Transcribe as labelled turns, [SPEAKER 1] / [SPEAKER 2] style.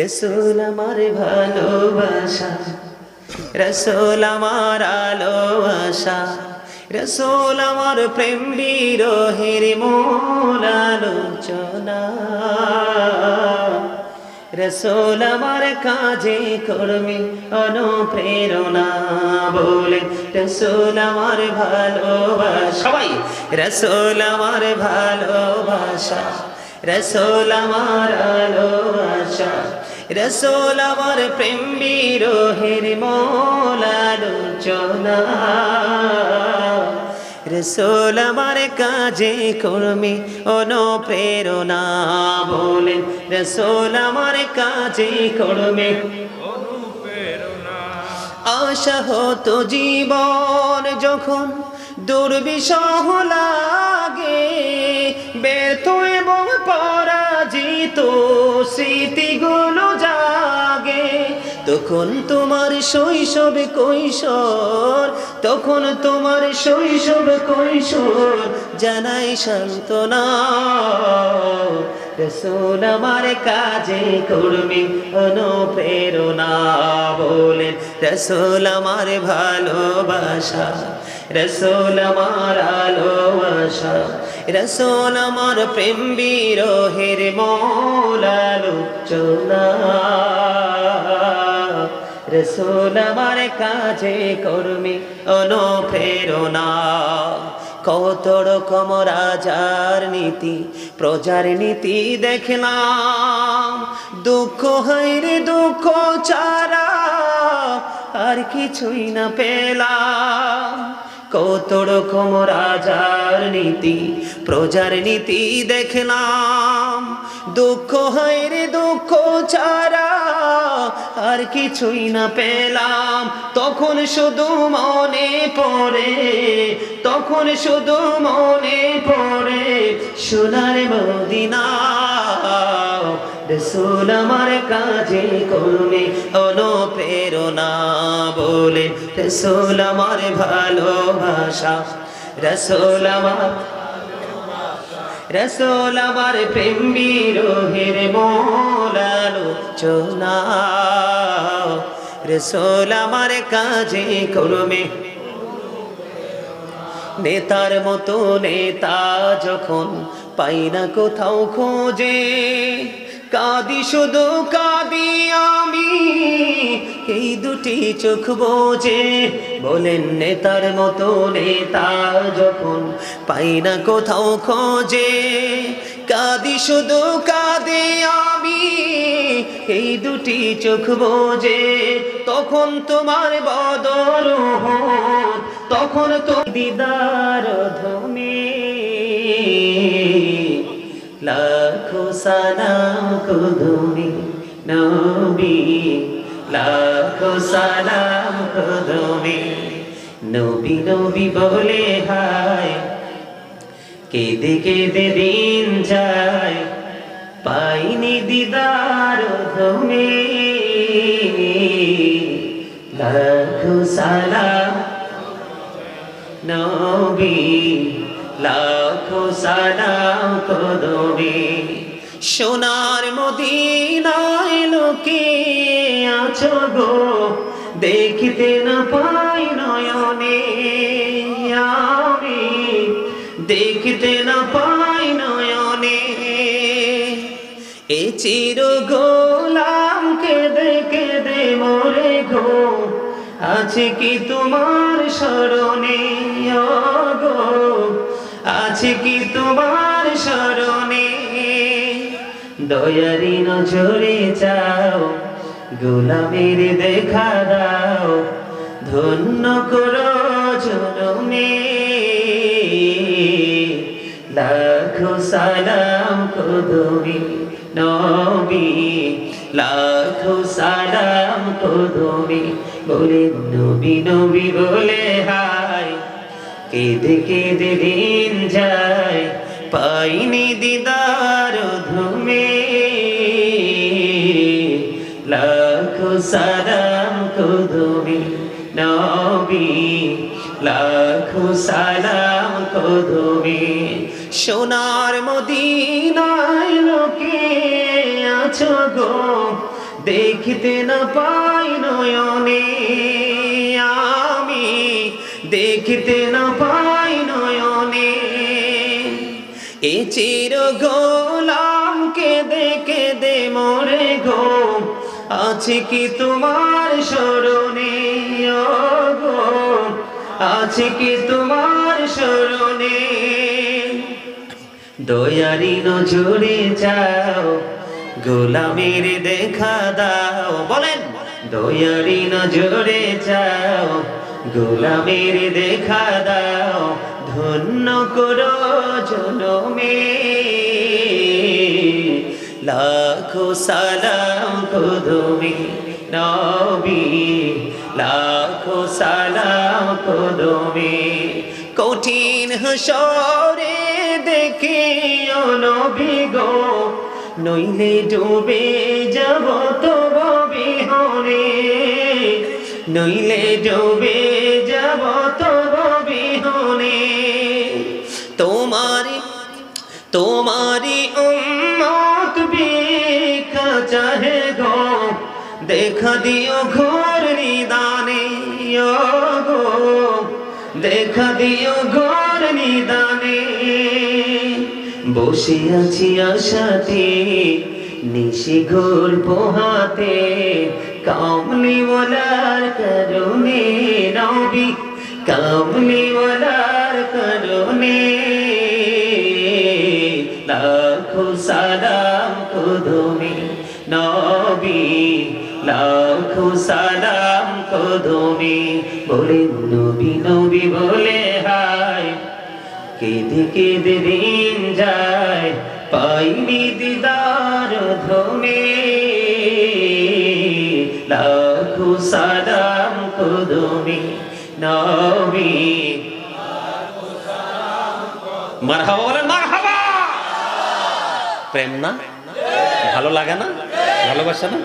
[SPEAKER 1] রসুল আমার ভালোবাসা রসুল আমার আলো আশা রসুল আমার প্রেম বিরোহের মূল আলোচনা। রসোল আমার কাজে কর্মে অনুপ্রেরণা বলে রসোল আমার ভালোবাসা। সবাই। রসোল আমার ভালোবাসা রসোল আমার আলোবাসা। রসোল আমার প্রেম বিরোহের মূল আলোচনা রসোল আমার কাজে কর্মে অনুপ্রেরণা বলেন রসোল আমার কাজে কর্মে আশা হতো জীবন যখন দুর্বিষহ তখন তোমার শৈশব কৈশোর, তখন তোমার শৈশব কৈশোর, জানাই সান্ত্বনা। রসুল আমার কাজে কর্মী, অনুপ্রেরণা বলেন রসুল আমার ভালোবাসা, রসুল আমার আলোবাসা, রসুল আমার প্রেম বিরোহের মৌলালোচনা। রসুল আমার কাজে কর্মী অনুপ্রেরণা। কত রকম রাজার নীতি, প্রজার নীতি দেখলাম। দুঃখ হাইরে দুঃখ চারা আর কিছুই না পেলাম। কত রকম রাজার নীতি, প্রজার নীতি দেখলাম। দুঃখ হয় হাইরে দুঃখ ছাড়া, আর কিছুই না পেলাম। তখন শুধু মনে পড়ে, তখন শুধু মনে পড়ে, সোনার মদিনা। রসুল আমার কাজে করুণে অনুপ্রেরণা বলে, রসুল আমার ভালোবাসা, রসুল আমার রসোল আমার প্রেম বিরোহের মোলালো চোনা রসোল আমার কাজে করমে নেতার মতো নেতা যখন পাই না কোথাও খোঁজে, কাদি শুধু কাঁদি আমি এই দুটি চোখ বোঝে, বলেন নেতার মতো নেতা যখন পাই না কোথাও খোঁজে, কাঁদি শুধু কাঁদে আমি, এই দুটি চোখ বোঝে, তখন তোমার বদল তখন তো দিদার ধমে লাখো সালাম কুদুমি নবী। লাখো সালাম কুদুমি নবী নবী বলে হায় কেঁদে কেঁদে দিন যায় পাইনি দিদার ধমে লাখো সালাম নবী লাখো সালাম কদমে সোনার মদিনায় লোকে আছো গো। দেখিতে না পাই নয়নে। আমি দেখিতে না পাই নয়নে। এ চির গোলাম কেঁদে কেঁদে মরে গো। আছে কি তোমার স্মরণে? গো আছে কি তোমার স্মরণে? দয়ারি নজরে যাও গোলামের দেখা দাও, ধন্য করো জনমে লাখো সালাম কদমি নবী, লাখো সালাম কদমি বলে নবী নবী বলে হায়। কেঁদে কেঁদে দিন যায় পাইনি দিদার ধুমে। লাখো সালাম কদমি নবী, লাখো সালাম কদমি। সোনার মদিনায় লোকে আছো গো, দেখিতে না পাই নয়নে। আমি দেখিতে না পাই নয়নে। এ চির গোলাম কেঁদে কেঁদে মরে গো। আছে কি তোমার স্মরণে গো? আছে কি তোমার স্মরণে? দয়ারি নজরে যাও গোলামের দেখা দাও। বলেন, দয়ারি নজরে যাও গোলামের দেখা দাও। ধন্য করো জনমে। লাখো সালাম কদমে নবী। লাখো সালাম কদমে। কঠিন হসরে দেখে নবী গো। নইলে ডুবে যাব তো বিহনে। নইলে ডুবে যাব তো বিহনে। তোমারি তোমারি উম্মত ভিক্ষা চাহে গো। দেখা দিও ঘোর নিদানে গো। দেখা দিও ঘোর নিদানে। বসে আছি আশাতে, নিশি ঘোর পোহাতে। কামলি ওলার করুণে নবী কামলি ওলার করুণে সালাম কদমে, নবী, লাখো সালাম কদমে। বলে নবী নবী বলে, হায়, কেঁদে কেঁদে দিন যায়, পাইনি দিদার ধমে। লাখো সালাম কদমে, নবী, মারহাবা বলেন প্রেম না? ভালো লাগে না? ভালোবাসে না?